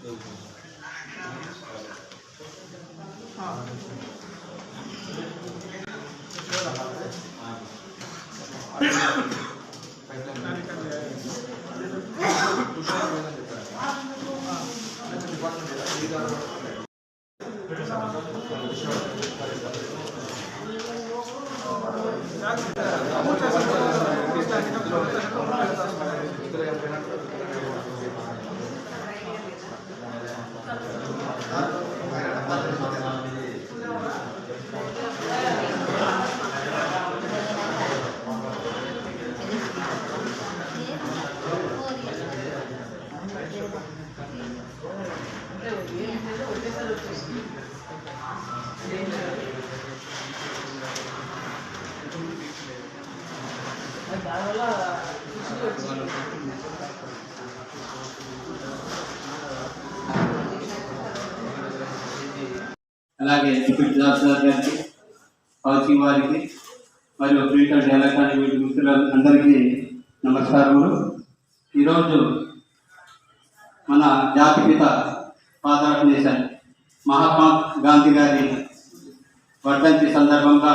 Thank you. అలాగే deputy tahsildar గారికి counselling వారికి మరియు ప్రింటర్ ఎలక్ట్రానిక్ మిత్రుల అందరికీ నమస్కారములు. ఈరోజు మన జాతిపిత పాదార్పణ చేశారు. మహాత్మా గాంధీ గారి వర్ధంతి సందర్భంగా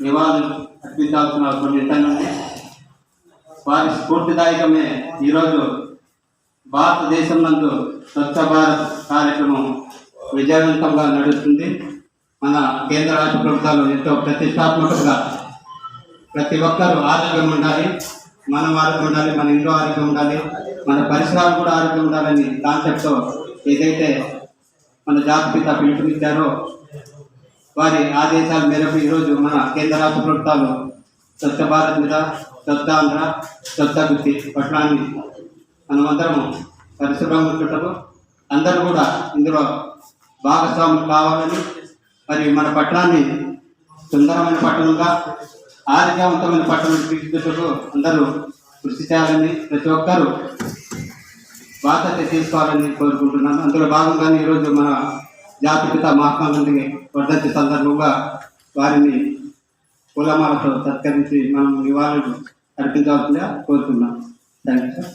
నివాళులు అర్పించాల్సిన కొన్ని ఉంది వారి స్ఫూర్తిదాయకమే ఈరోజు భారతదేశం నందు స్వచ్ఛ భారత్ కార్యక్రమం విజయవంతంగా నడుస్తుంది. మన కేంద్ర రాష్ట్ర ప్రభుత్వాలు ఎంతో ప్రతిష్టాత్మకంగా ప్రతి ఒక్కరూ ఆరోగ్యం ఉండాలి మనం ఆరోగ్యం ఉండాలి మన ఇంట్లో ఆరోగ్యం ఉండాలి మన పరిసరాలు కూడా ఆరోగ్యం ఉండాలని కాన్సెప్ట్తో ఏదైతే మన జాతిపిత పిలుపునిచ్చారో వారి ఆదేశాల మేరకు ఈరోజు మన కేంద్ర రాష్ట్ర ప్రభుత్వాలు స్వచ్ఛ భారత్ మీద స్వచ్ఛ ఆంధ్ర స్వచ్ఛ గుర్తి పట్టణాన్ని మనమందరము పరిశుభ్రంగా ఉంచుటకు అందరూ కూడా ఇందులో భాగస్వాములు కావాలని మరి మన పట్టణాన్ని సుందరమైన పట్టణంగా ఆరోగ్యవంతమైన పట్టణం తీర్చిదిద్దుటకు అందరూ కృషి చేయాలని ప్రతి ఒక్కరూ బాధ్యత తీసుకోవాలని కోరుకుంటున్నాను. అందులో భాగంగానే ఈరోజు మన జాతిపిత మహాత్మా గాంధీ వర్ధంతి సందర్భంగా వారిని పూలమాలతో సత్కరించి మనం నివాళులు అర్పించవలసిందిగా కోరుతున్నాం థ్యాంక్ యూ సార్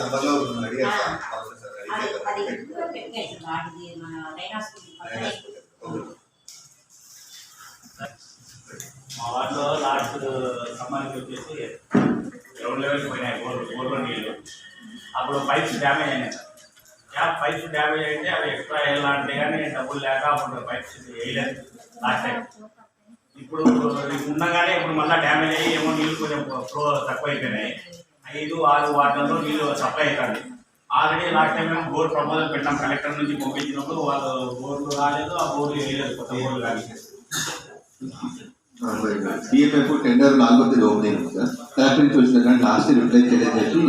మళ్ళీ మన మెసేజ్ చేసి వాటి మీద పై- పూర్తి మనం ట్యాగ్ ఏమన్నా నేను చూసుకుంటాను. సబ్జెక్ట్ పెట్టి అది కనిపించినప్పుడు అలా అవసరం అవుతుంది అది. ఆ, అది అది పెట్టేసి వాటిది మన రైనా స్కూల్ పక్కనే మా వాటిలో లాస్ట్ సమ్మర్కి వచ్చేసి గ్రౌండ్ లెవెల్కి పోయినాయి బోర్ బోర్లో నీళ్ళు అప్పుడు పైప్స్ డ్యామేజ్ అయినాయి సార్ క్యాప్ పైప్స్ డ్యామేజ్ అయితే అవి ఎక్స్ట్రా వేయాలంటే కానీ డబ్బులు లేక అప్పుడు పైప్స్ వేయలేదు లాస్ట్ టైం ఇప్పుడు ఇవి ఉండగానే ఇప్పుడు మళ్ళీ డ్యామేజ్ అయ్యి ఏమో నీళ్ళు కొంచెం ఫ్లో తక్కువ అయిపోయినాయి ఐదు ఆరు వార్డులలో నీళ్ళు సప్లై అవుతుంది ఆల్రెడీ లాస్ట్ టైం మేము బోర్ ప్రపోజల్ పెట్టాం. కలెక్టర్ నుంచి పంపించినప్పుడు వాళ్ళు బోర్లు రాలేదు ఆ బోర్లు వేయలేదు కొత్త బోర్లు కానీ డిఎంఎఫ్ టెండర్ నాలుగో తేదీ ఓపెన్ అయింది సార్. కలెక్టర్ నుంచి వచ్చిన కానీ లాస్ట్ రిప్లై చేయలేదని చెప్పి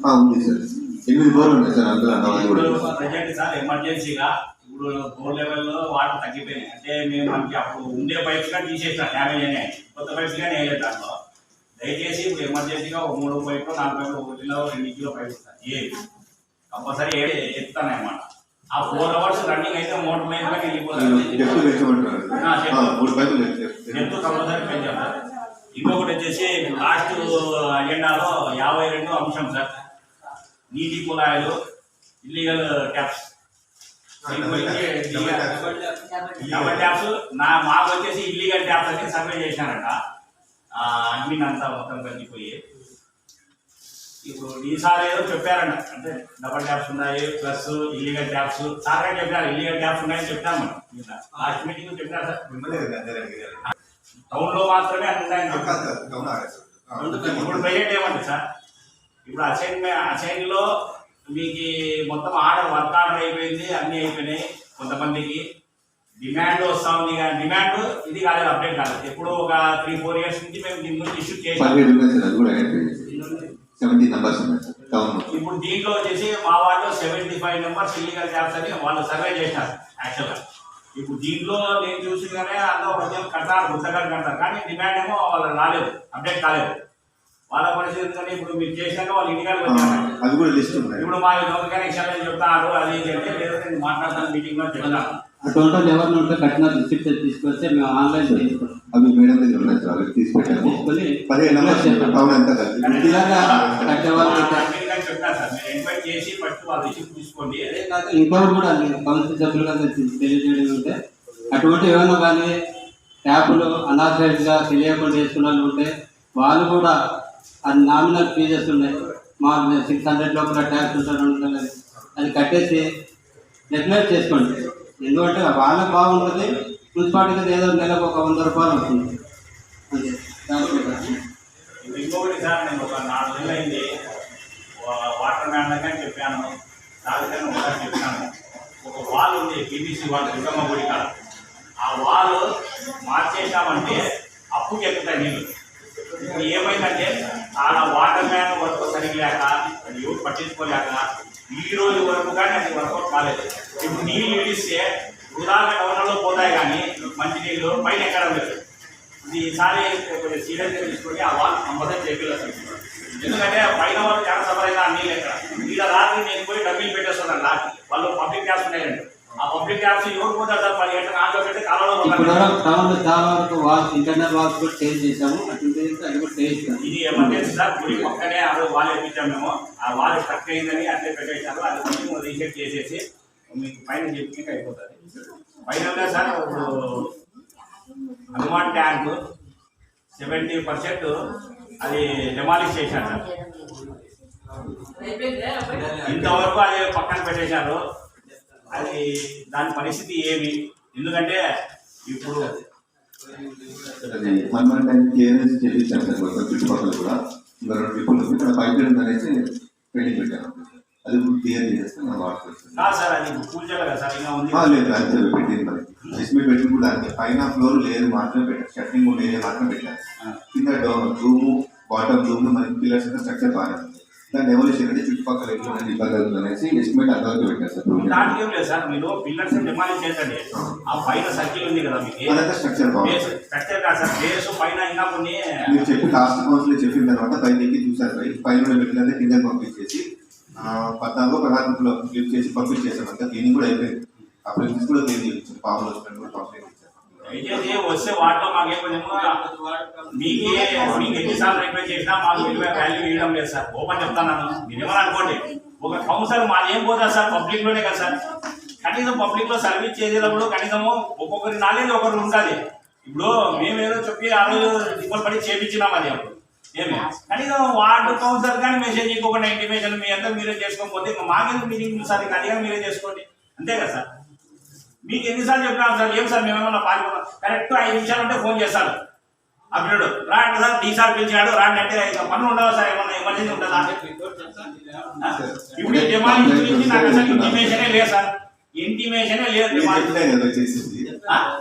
ఆ, ఉంది సార్ ఎనిమిది బోర్లు ఉన్నాయి సార్ అందులో అన్నవాళ్ళు కూడా. ఇప్పుడు ప్రజెంట్ సార్ ఎమర్జెన్సీగా ఇప్పుడు బోర్ లెవెల్లో వాటర్ తగ్గిపోయినాయి. అంటే మేము మనకి అప్పుడు ఉండే పైప్స్ కానీ తీసేసిన డ్యామేజ్ అయినాయి. కొత్త పైప్స్ కానీ వేయలేదు దాంట్లో. దయచేసి ఇప్పుడు ఎమర్జెన్సీగా ఒక మూడు పైపులు నాలుగు పైపులు ఒక కిలో రెండు కిలో పైపు ఇస్తాను ఏ కంపల్సరీ ఏ ఎత్తాను అన్నమాట ఆ ఫోర్ అవర్స్ రన్నింగ్ అయితే మోటార్ లైన్ మూడు డెప్త్. ఎంతో కంపల్సరీ పెంచాం సార్. ఇంకొకటి వచ్చేసి లాస్ట్ అజెండాలో యాభై రెండు అంశం సార్. నీటి కుళాయిలు ఇల్లీగల్ ట్యాప్స్. Double taps. నా మాకు వచ్చేసి ఇల్లీగల్ ట్యాప్స్ అని సర్వే చేశారట. అడ్మిన్ అంతా మొత్తం కలిగిపోయి ఇప్పుడు ఈసారి ఏదో చెప్పారంట అంటే డబల్ ట్యాప్స్ ఉన్నాయి ప్లస్ ఇల్లీగల్ ట్యాప్స్ సార్గా చెప్పారు ఇల్లీగల్ ట్యాప్స్ ఉన్నాయని చెప్పాము లాస్ట్ మీటింగ్ చెప్పారు సార్. టౌన్లో మాత్రమే అన్ని ఉన్నాయని ఇప్పుడు ప్రజెంట్ ఏమంటే సార్? ఇప్పుడు అసైన్ అసైన్లో మీకు మొత్తం ఆర్డర్ వర్క్ ఆర్డర్ అయిపోయింది అన్ని అయిపోయినాయి కొంతమందికి. డిమాండ్ వస్తా ఉంది కానీ డిమాండ్ ఇది కాలేదు అప్డేట్ కాలేదు. ఎప్పుడు ఒక త్రీ ఫోర్ ఇయర్స్ నుంచి మేము దీని గురించి ఇష్యూ చేసాం. నంబర్స్ ఇప్పుడు దీంట్లో వచ్చేసి మా వాళ్ళు seventy five members illegal jobs అని వాళ్ళు సర్వే చేశారు యాక్చువల్గా ఇప్పుడు దీంట్లో నేను చూసిగానే అందరూ కొంచెం కట్టారు గుత్తగారు కడతారు. కానీ డిమాండ్ ఏమో వాళ్ళు రాలేదు అప్డేట్ కాలేదు. వాళ్ళ పరిస్థితి ఎందుకంటే ఇప్పుడు మీరు చేసినాక వాళ్ళు ఇంటికాడికి వచ్చారు. ఇప్పుడు మా కనెక్షన్ చెప్తారు అది ఇది అంటే లేదు నేను మాట్లాడతాను మీటింగ్లో చెప్తాను అటువంటి ఎవరిని ఉంటే కట్టిన రిసిప్ట్ తీసుకొస్తే మేము ఆన్లైన్ చేసుకుంటాం అవి మేడం దగ్గర ఉన్నాయి సార్ అవి తీసి పెట్టాము తీసుకొని పదిహేను నంబర్స్ అంతా కలిపి ఇలాగా కట్టే వాళ్ళు మీరు కానీ చెప్పారు సార్ మీరు ఎంక్వైరీ చేసి ఫస్ట్ వాళ్ళ రిసిప్ట్ తీసుకోండి. అదే ఇంకోటి కూడా కౌన్సిల్ సభ్యులుగా తెలియజేయడం అంటే అటువంటి ఏమైనా కానీ ట్యాపులు అనాథరైజ్గా తెలియకుండా చేసుకున్న వాళ్ళు ఉంటే వాళ్ళు కూడా అది నామినల్ ఫీజెస్ ఉన్నాయి. మా సిక్స్ హండ్రెడ్ లోపల ట్యాక్స్ ఉంటారు ఉంటుంది అది కట్టేసి రెగ్యులేట్ చేసుకోండి. ఎందుకంటే వాళ్ళకి బాగుంటుంది మున్సిపాలిటీకి ఏదో నెలకు ఒక వంద రూపాయలు అవుతుంది. అంతే. ఇంకొకటి సార్ నేను ఒక నాలుగు నెలలు అయింది. వాటర్ మ్యాన్ దగ్గర చెప్పాను. దానికన్నా ఒకసారి చెప్పాను. ఒక వాల్ ఉంది బీబీసీ వాల్ దుర్గమ్మ గుడి కాడ. ఆ వాల్ మార్చేసామంటే అప్పుకి ఎక్కుతాయి నీళ్ళు ఏమైందంటే ఆ వాటర్ మ్యాన్ వర్క్ సరిగ్గా లేక ఎవరు పట్టించుకోలేక ఈ రోజు వరకు కానీ అది వర్కౌట్ కాలేదు. ఇప్పుడు నీళ్ళు ఇడిస్తే ఉదాహరణ డౌన్లో పోతాయి కానీ మంచి నీళ్ళు పైన ఎక్కడం లేదు. ఇది ఈసారి కొంచెం సీరియస్గా తీసుకొని ఆ వాళ్ళు కంపల్సరీ చేపిల్లేదు ఎందుకంటే పైన వాళ్ళు చాలా సఫర్ ఆ నీళ్ళు ఎక్కడ. ఇలా రాత్రి నేను పోయి డబ్బులు పెట్టేస్తున్నాను వాళ్ళు పబ్లిక్ ట్యాప్స్ ఉన్నాయండి ఆ పబ్లిక్ ఎవరు పోతారు సార్ పది గంటల ఆటో పెట్టి కాలంలో ఇప్పుడు టౌన్లో చాలా వరకు వాల్స్ ఇంటర్నల్ వాల్స్ కూడా చేంజ్ అటువంటి అది కూడా ఇది ఎమర్జెన్సీ సార్? గుడి పక్కనే ఆ రోజు వాళ్ళు వేయించాం మేము. ఆ వాళ్ళు స్ట్రక్ అయిందని అట్లే పెట్టేశారు. అది కొంచెం రీసెట్ చేసేసి మీకు పైన అయిపోతుంది. సార్ ఇప్పుడు హనుమాన్ ట్యాంక్ సెవెంటీ పర్సెంట్ అది డెమాలిష్ చేశారు సార్. ఇంతవరకు అది పక్కన పెట్టేశారు. అది దాని పరిస్థితి ఏమి? ఎందుకంటే ఇప్పుడు చేయించాను సార్ మొత్తం చుట్టుపక్కల కూడా. ఇంకా రెండు ట్రిప్పులు ఇక్కడ పైప్ లైన్ అనేసి పెయింటింగ్ పెట్టాను అది కూడా క్లియర్ చేసేస్తే మనం వాడుకోవచ్చు సార్ అది కూల్చాలి కదా సార్ ఇంకా ఉంది. లేదు అది పెట్టింది మరి. కూడా దానికి పైన ఫ్లోర్ లేయర్ మాత్రమే పెట్టారు. షట్టింగ్ లేయర్ మాత్రమే పెట్టారు. కింద రూము బాటమ్ రూమ్ మనకి పిల్లర్స్ స్ట్రక్చర్ బాగానే దాన్ని డెమోలిషన్ అంటే చుట్టుపక్కల ఎట్లా ఇబ్బంది అనేసి ఎస్టిమేట్ పెట్టారు సార్. ఏం లేదు సార్ మీరు పిల్లర్స్ డిమాలిష్ చేయండి. ఆ పైన సర్కిల్ ఉంది కదా మీకు. అదంతా స్ట్రక్చర్ కాదు సార్ పైన ఇంకా కొన్ని మీరు చెప్పి లాస్ట్ కౌన్సిల్ చెప్పిన తర్వాత పైకి ఎక్కి చూసారు పై పైన పెట్టినంటే కింద పంపించేసి ఆ, పద్నాలుగు పదహారు క్లిప్ చేసి పంపించేసాం అంతా. క్లీనింగ్ కూడా అయిపోయింది. అప్పుడు ప్రిన్సిపల్ కూడా క్లీన్ చేయించారు. పాములు వచ్చినట్టు కూడా ఇచ్చారు దయచేసి వస్తే వాటిలో మాకేం కొంచెము మీకు మీకు ఎన్నిసార్లు రిక్వెస్ట్ చేసినా మాకు విలువ వాల్యూ ఇవ్వడం లేదు సార్. ఓపెన్ చెప్తాను మీరేమని అనుకోండి ఒక కౌన్సిలర్ మాది ఏం పోతుంది సార్? పబ్లిక్లోనే కదా సార్. కనీసం పబ్లిక్లో సర్వీస్ చేసేటప్పుడు కనీసము ఒక్కొక్కరి నాలెడ్జ్ ఒకరు ఉంటుంది ఇప్పుడు మేము ఏదో చెప్పి ఆ రోజు దిగులు పడి చేపించినాం అది అప్పుడు. ఏమి? కనీసం వార్డు కౌన్సిలర్ కానీ మెసేజ్ ఇవ్వకుండా ఇంటిమేషన్ మీ అంతా మీరే చేసుకోకపోతే ఇంకా మాకెందుకు మీటింగ్ సార్? అది మీరే చేసుకోండి. అంతే కదా సార్? మీకు ఎన్నిసార్లు చెప్పినాం సార్ ఏం సార్ మేమేమన్నా పాల్గొన్నాం కరెక్ట్ ఐదు నిమిషాలు ఉంటే ఫోన్ చేస్తారు. అప్పుడు రాండి సార్ టీ సార్ పిలిచాడు రాండి అంటే ఇక పనులు ఉండవా సార్ ఏమన్నా ఎమర్జెన్సీ ఉంటుందా? ఆ? ఇప్పుడు డిమాండ్ గురించి నాకు అసలు ఇంటిమేషనే లేదు సార్. ఇంటిమేషనే లేదు.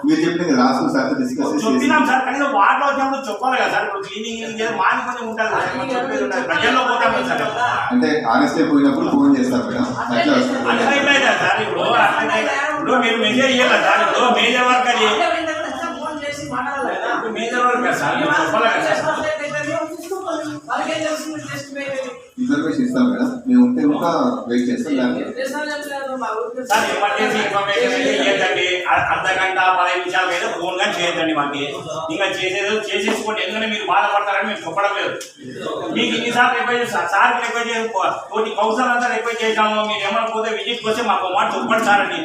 మీరు చెప్పినా ఆ? సార్ డిస్కస్ చెప్పినాం సార్ కనీసం వార్డులో వచ్చినప్పుడు చెప్పాలి కదా సార్. ఇప్పుడు క్లీనింగ్ చేసి మాది కొంచెం ఉంటుంది ఏమన్నా ఉంటుంది. ప్రజల్లో పోతాం సార్. అంటే ఆనెస్ట్ పోయినప్పుడు ఫోన్ చేస్తారు మేడం అట్లా వస్తుంది అట్లా అయిపోయిందా సార్ ఇప్పుడు అట్లా మేజర్ వర్క్ అది. Major work sir? ఇస్తాం మేడం మేము ఉంటే ఇంకా వెయిట్ చేస్తాం. ఎమర్జెన్సీ ఇన్ఫర్మేషన్ అర్ధ గంట పదహైదు నిమిషాలు అయితే ఫోన్ కానీ చేయొద్దండి మాకు. ఇంకా చేసేది చేసేసుకోండి. ఎందుకంటే మీరు బాధపడతారని మేము చెప్పడం లేదు. మీకు ఇన్నిసార్లు రిక్వెస్ట్ చేసి సార్ రిక్వెస్ట్ చేసి కోటి కౌన్సిల్ అంతా రిక్వెస్ట్ చేసాము మీరు ఏమైనా పోతే విజిట్కి వస్తే మాకు మాట చెప్పండి సార్ అని.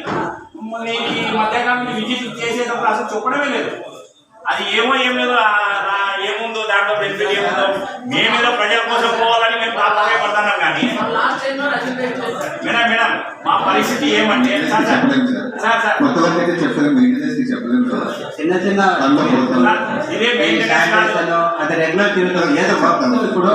మళ్ళీ ఈ మధ్యకాలం విజిట్ చేసేటప్పుడు అసలు చెప్పడమే లేదు. అది ఏమో ఏం లేదు ఏముందో దాంట్లో బెనిఫిట్ ఏముందో మేమేదో ప్రజల కోసం పోవాలని మేము తాపత్రయపడుతున్నాం కానీ. మేడం మేడం మా పరిస్థితి ఏమంటే సార్ సార్ చెప్పలేము సార్ చిన్న చిన్న. ఇదే. అది రెగ్యులర్ తిరుగుతుంది ఏదో కొత్త ఇప్పుడు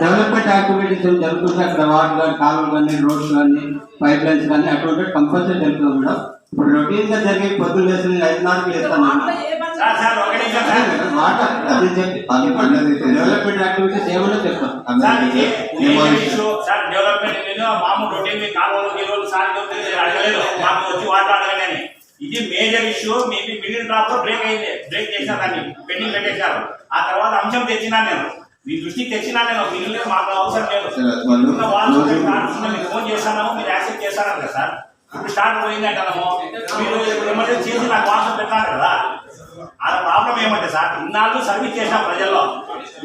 డెవలప్మెంట్ యాక్టివిటీస్ జరుగుతుంటే అక్కడ? వాటర్ కానీ కాలువలు కానీ రోడ్లు కానీ పైప్ లైన్స్ కానీ అటువంటి కంపల్సరీ జరుగుతుంది మేడం. ఇప్పుడు రొటీన్గా జరిగే పొద్దున్న ఐదున్నరకు లేస్తాను మాట అది చెప్పి. డెవలప్మెంట్ యాక్టివిటీస్ ఏమన్నా చెప్తాం సార్ ఇది మేజర్? ఇష్యూ సార్ డెవలప్మెంట్ నేను మామూలు రొటీన్ కాలువలు గిలువలు సార్ ఇది అడగలేదు. మాకు వచ్చి వాటర్ అడగలేని ఇది మేజర్ ఇష్యూ మీకు మిడిల్ డ్రాప్లో బ్రేక్ అయింది. బ్రేక్ చేసిన దాన్ని. పెండింగ్ పెట్టేశారు. ఆ తర్వాత అంశం తెచ్చినా నేను. మీ దృష్టికి తెచ్చినా నేను. మిగిలిన మాకు అవసరం లేదు. ఫోన్ చేస్తాను మీరు యాక్సెప్ట్ కదా సార్? ఇప్పుడు స్టార్ట్ పోయింది అంటాము మీరు ఎమర్జెన్సీ చేసి నాకు వాట్సాప్ పెట్టారు కదా. ఆ ప్రాబ్లం ఏమంటే సార్ ఇన్నాళ్ళు సర్వీస్ చేసాం ప్రజల్లో.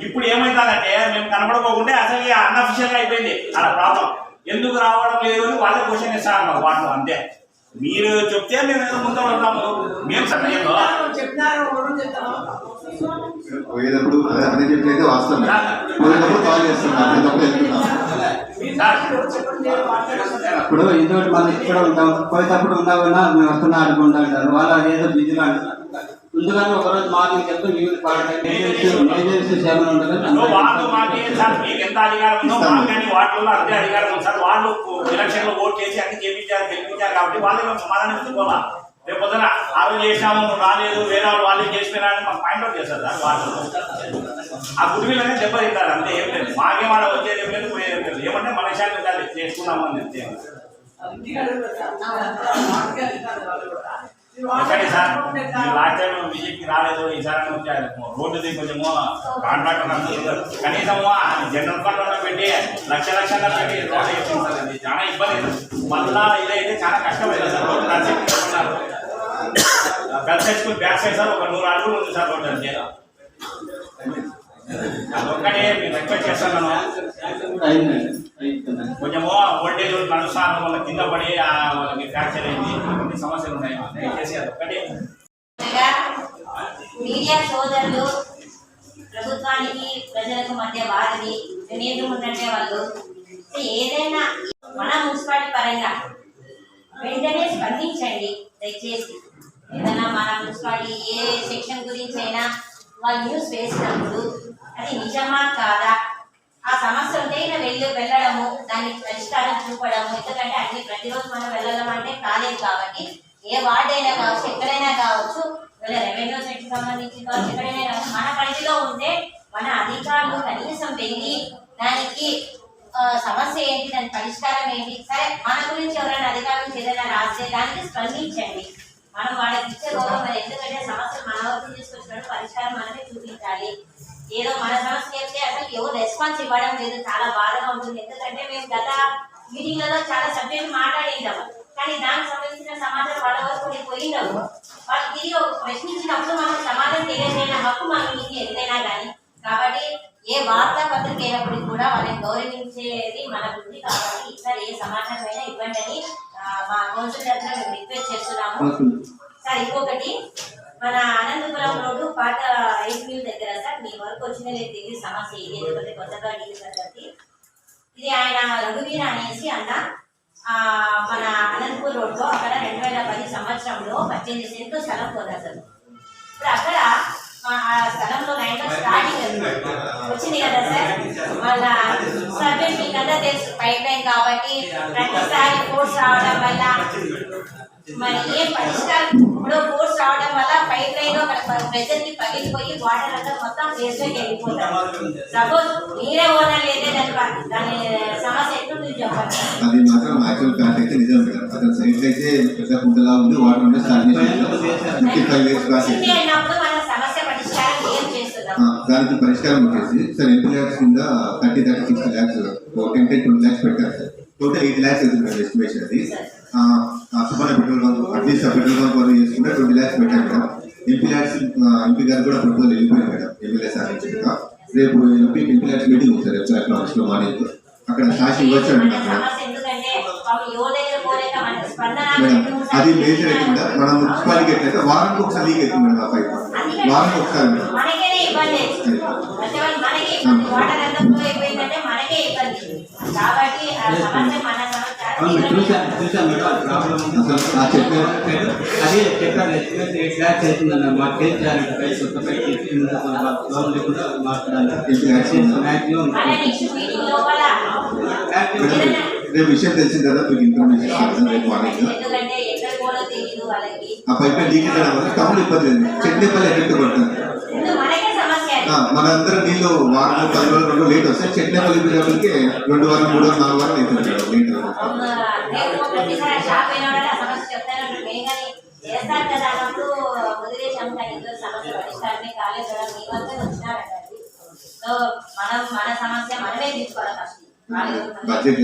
ఇప్పుడు ఏమైతుందంటే మేము కనపడకోకుంటే అసలు అన్అఫిషియల్గా అయిపోయింది. అలా ప్రాబ్లం ఎందుకు రావడం లేదు అని వాళ్ళే క్వశ్చన్ ఇస్తారు మాకు వాటిలో అంతే. మీరు చెప్తే మేము ఏదో ముందు ఉంటాము మేము సమయంలో చెప్తారు. పోయేటప్పుడు అదే అదే చెప్పినైతే వాస్తవం పోయేటప్పుడు కాల్ చేస్తున్నాం పోయేటప్పుడు వెళ్తున్నాం చెప్పండి మాట్లాడుతున్నారు ఇప్పుడు ఇంతటి మనం ఇక్కడ ఉంటాం? పోయేటప్పుడు ఉండవన్నా మేము వస్తున్నా అనుకుంటా ఉంటారు వాళ్ళు అదేదో బిజీగా అంటారు ముందుగానే ఒకరోజు మార్నింగ్ చెప్తే మీరు మేజర్ ఇష్యూస్ ఏమైనా సో వాళ్ళు ఉంటుంది మాకే సార్? మీకు ఎంత అధికారం ఉందో మాకు కానీ వాటిలో అంతే అధికారం ఉంది సార్. వాళ్ళు ఎలక్షన్లో ఓట్ చేసి అన్ని చేపించారు గెలిపించారు కాబట్టి వాళ్ళు సమాధానం ఇచ్చుకోవాలా రేపు పొద్దున ఆ రోజు చేసాము రాలేదు వేరే వాళ్ళు వాళ్ళే చేసిపోయినారని మాకు పాయింట్ అవుట్ చేస్తారు సార్ వాళ్ళు ఆ గుడివిల్ అనేది దెబ్బతింటారు అంతే ఏం లేదు. మాకే వాళ్ళ వచ్చేది ఏం లేదు పోయేది లేదు. ఏమంటే మన విషయాలు కాదు చేసుకున్నాము అని అంతే ఒకటి సార్ లాస్ట్ టైం విజిట్ రాలేదు ఈసారి రోడ్డు దిగి కొంచెము కాంట్రాక్టర్ అందరూ కనీసము జనరల్ ఫండ్ పెట్టి లక్ష లక్షల్లో పెట్టి రోడ్డు వేసింది చాలా ఇబ్బంది. మళ్ళా ఇదైతే చాలా కష్టమైంది సార్ రోడ్డు నడిచి ఉన్నారు girls school back side sir ఒక నూరు అడుగులు ఉంది సార్ రోడ్డు అంతే ఒక్కడే మీరు రిక్వెస్ట్ చేస్తున్నాను కొంచెము ఓల్టేజ్ నడుస్తాను వాళ్ళ కింద పడి వాళ్ళకి ఫ్రాక్చర్ అయింది కొన్ని సమస్యలు ఉన్నాయి దయచేసి అది ఒక్కటే మీడియా సోదరులు ప్రభుత్వానికి ప్రజలకు మధ్య వారిని వారిది ఉందంటే వాళ్ళు ఏదైనా మన మున్సిపాలిటీ పరంగా వెంటనే స్పందించండి దయచేసి. ఏదైనా మన మున్సిపాలిటీ ఏ సెక్షన్ గురించి అయినా వాళ్ళు న్యూస్ వేసినప్పుడు అది నిజమా కాదా? ఆ సమస్య ఉంటే వెళ్ళి వెళ్ళడము దానికి పరిష్కారం చూపడము. ఎందుకంటే అన్ని ప్రతిరోజు మనం వెళ్ళడం అంటే కాలేదు కాబట్టి ఏ వార్డ్ అయినా కావచ్చు ఎక్కడైనా కావచ్చు వీళ్ళ రెవెన్యూ సెట్ సంబంధించి కావచ్చు ఎక్కడైనా కావచ్చు మన పరిధిలో ఉంటే మన అధికారులు కనీసం వెళ్ళి దానికి సమస్య ఏంటి దాని పరిష్కారం ఏంటి సరే మన గురించి ఎవరైనా అధికారులు ఏదైనా రాస్తే దానికి స్పందించండి. మనం వాళ్ళకి ఇచ్చే గౌరవం మరి ఎందుకంటే సమస్యలు మన వరకు తీసుకొచ్చినట్టు పరిష్కారం మనమే చూపించాలి. ఏదో మన సమస్య చెప్తే అసలు ఎవరు రెస్పాన్స్ ఇవ్వడం లేదు. చాలా బాధగా ఉంటుంది. ఎందుకంటే మేము గత మీటింగ్లలో చాలా సబ్జెక్ట్ మాట్లాడింటాము కానీ దానికి సంబంధించిన సమాధానం వాళ్ళ వరకు పోయినాము. వాళ్ళు తిరిగి ప్రశ్నించినప్పుడు మనం సమాధానం తెలియజేయడం హక్కు మనకి ఉంది ఎంతైనా కానీ. కాబట్టి ఏ వార్తా పత్రిక అయినప్పటికీ కూడా వాళ్ళని గౌరవించేది మన బుద్ధి కాబట్టి ఈసారి ఏ సమాచారం అయినా ఇవ్వండి అని మా కౌన్సిల్ మేము రిక్వెస్ట్ చేస్తున్నాము. సార్ ఇంకొకటి మన అనంతపురం రోడ్డు పాత రైస్ మిల్ దగ్గర సార్ మీ వరకు వచ్చిన లేదు తెలియదు సమస్య ఇది ఎందుకంటే కొత్తగా డీల్ ఇది ఆయన రఘువీర అనేసి అన్న ఆ, మన అనంతపూర్ రోడ్లో అక్కడ రెండు వేల పది సంవత్సరంలో పద్దెనిమిది సెంట్లు స్థలం సార్. ఇప్పుడు అక్కడ స్థలంలో లైన్ స్టార్టింగ్ వచ్చింది కదా సార్? మళ్ళా సర్వే మీకంతా తెలుసు. పైప్ లైన్ కాబట్టి ప్రతిసారి ఫోర్స్ రావడం వల్ల మరి ఏ పరిష్కారం? ఇప్పుడు ఫోర్స్ రావడం వల్ల పైప్ లైన్ అక్కడ ప్రెజర్కి పగిలిపోయి వాటర్ అంతా మొత్తం ప్లేస్లోకి వెళ్ళిపోతారు. సపోజ్ మీరే ఓనర్ లేదే దాని ప- దాని సమస్య ఎట్లుంటుంది చెప్పండి? అది మాత్రం యాక్చువల్ ఫ్యాక్ట్ అయితే నిజం. మేడం అతని సైడ్ అయితే పెద్ద కుంటలా ఉంది వాటర్ ఉంటే start fifty five years back దానికి పరిష్కారం వచ్చేసి సార్ ఎంపీ ల్యాక్స్ కింద thirty thirty sixty lakhs ten ten twenty lakhs పెట్టారు సార్. టోటల్ ఎయిటీ ల్యాక్స్ అవుతుంది ఎస్టిమేషన్ అది. సుమారు పెట్రోల్ బంక్ అట్లీస్ట్ ఆ పెట్రోల్ బంక్ వరకు చేసుకుంటే ట్వంటీ ల్యాక్స్ పెట్టారు మేడం ఎంపీ ల్యాక్స్ ఎంపీ గారు కూడా ప్రపోజల్ వెళ్ళిపోయారు మేడం. సార్ నుంచి కూడా. రేపు ఎంపీ ఎంపీ ల్యాక్స్ మీటింగ్ ఉంది సార్ రేపు ఆఫీస్లో మార్నింగ్ అక్కడ సాక్షి ఇవ్వచ్చు అంటున్నారు మేడం. అది మేజర్ అయితే మన మున్సిపాలిటీకి ఎట్లయితే వారానికి ఒకసారి లీక్ అవుతుంది మేడం ఆ పైప్. వారానికి ఒకసారి మేడం. మనకేనే ఇబ్బంది అంటే వాళ్ళు మనకే ఇబ్బంది. వాటర్ అంతా ఫ్లో అయిపోయిందంటే మనకే ఇబ్బంది. కాబట్టి ఆ సమస్య మన అది చెప్పారు. అవుతుందన్న మా కేసు చేయాలంటే లేకుండా మాట్లాడాలి. రేపు విషయం తెలిసిన కదా మీకు ఇన్ఫర్మేషన్ ఇస్తాను రేపు కూడా వాళ్ళకి. ఆ పైప్ లీకేజ్ అవడం వల్ల టౌన్ ఇబ్బంది లేదు. ఎఫెక్ట్ పడుతుంది ముందు మనకే సమస్య అది. ఆ, మనందరం నీళ్ళు వారం పది రోజులు రెండు లేట్ వస్తాయి. చెట్లపల్లి పోయేటప్పటికి రెండు వారం మూడు వారం నాలుగు వారం అవుతుంది బడ్జెట్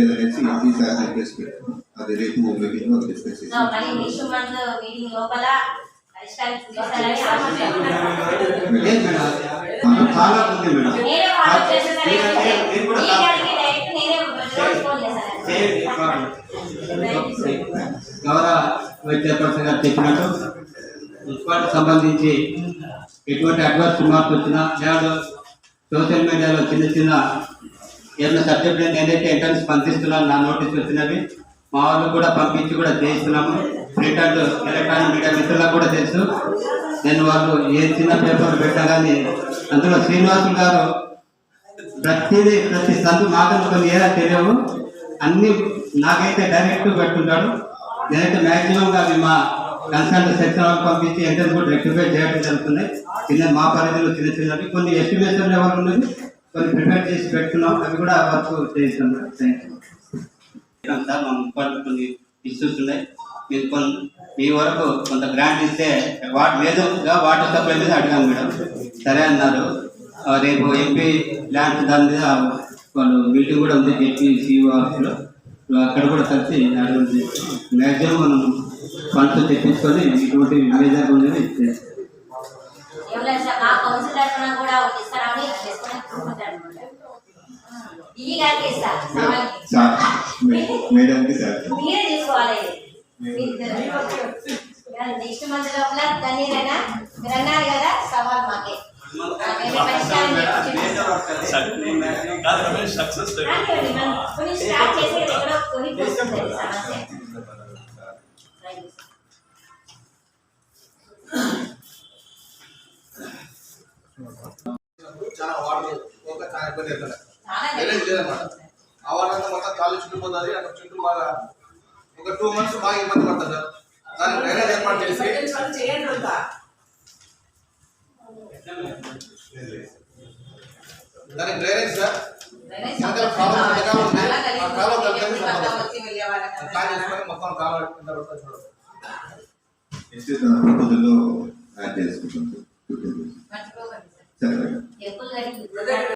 అది రేపు మీటింగ్లో డిస్కస్ సో చేస్తాం మరి నెక్స్ట్ మంత్ మీటింగ్ లోపల చాలా ఉంది మేడం గౌరవ వైద్య చైర్పర్సన్ గారు చెప్పినట్టు మున్సిపాలిటీ సంబంధించి ఎటువంటి అడ్వర్స్ మార్పు వచ్చినా లేదా సోషల్ మీడియాలో చిన్న చిన్న ఏదైనా సబ్జెక్ట్ నేనైతే ఎంట్రన్స్ పంపిస్తున్నాను నా నోటీస్ వచ్చినవి మా వాళ్ళు కూడా పంపించి కూడా చేయిస్తున్నాము ప్రింట్ అండ్ ఎలక్ట్రానిక్ మీడియా మిత్రులకు కూడా తెలుసు. నేను వాళ్ళు ఏ చిన్న పేపర్ పెట్టా కానీ అందులో శ్రీనివాసులు గారు ప్రతిదీ ప్రతి సందు మాటలు కొన్ని ఏదో తెలియవు. అన్ని నాకైతే డైరెక్ట్ పెట్టుకుంటాడు నేనైతే మ్యాక్సిమంగా అవి మా కన్సల్ట్ సెక్షన్ వాళ్ళకి పంపించి ఎంటర్ కూడా రెక్టిఫై చేయడం జరుగుతుంది. చిన్న మా పరిధిలో చిన్న చిన్నవి. కొన్ని ఎస్టిమేషన్ లెవెల్ ఉన్నది కొన్ని ప్రిపేర్ చేసి పెట్టుకున్నాం అవి కూడా వర్క్ చేస్తున్నాం థ్యాంక్ యూ సార్ మా మున్సిపాలిటీ కొన్ని ఇష్యూస్ ఉన్నాయి. మీరు కొన్ని మీ వరకు కొంత గ్రాంట్ ఇస్తే వాటి మేజర్గా వాటర్ సప్లై మీద అడిగాను మేడం. సరే అన్నారు. రేపు ఎంపీ ల్యాండ్ దాని మీద వాళ్ళు మీటింగ్ కూడా ఉంది జెపీ సిఇఓ ఆఫీస్లో. అక్కడ కూడా కలిసి అడిగింది మ్యాక్సిమం మనం ఫండ్స్ తెప్పించుకొని ఇటువంటి మేజర్ ఉండేది చేస్తాం ఏం లేదు సార్. మేడంకి సార్. మీరే తీసుకోవాలి. నెక్స్ట్ మంత్ లోపల మీరు అన్నారు కదా సవాల్ మాకే. చాలా ఒక లేదన్నమాట. ఆ అంతా మొత్తం కాలు చుట్టుకుపోతుంది అక్కడ చుట్టూ బాగా ఒక టూ మంత్స్ బాగా ఇబ్బంది పడుతుంది సార్ దానికి డ్రైనేజ్ ఏర్పాటు చేసి దానికి డ్రైనేజ్ సార్. మొత్తం యాడ్ చేసుకుంటాం సార్.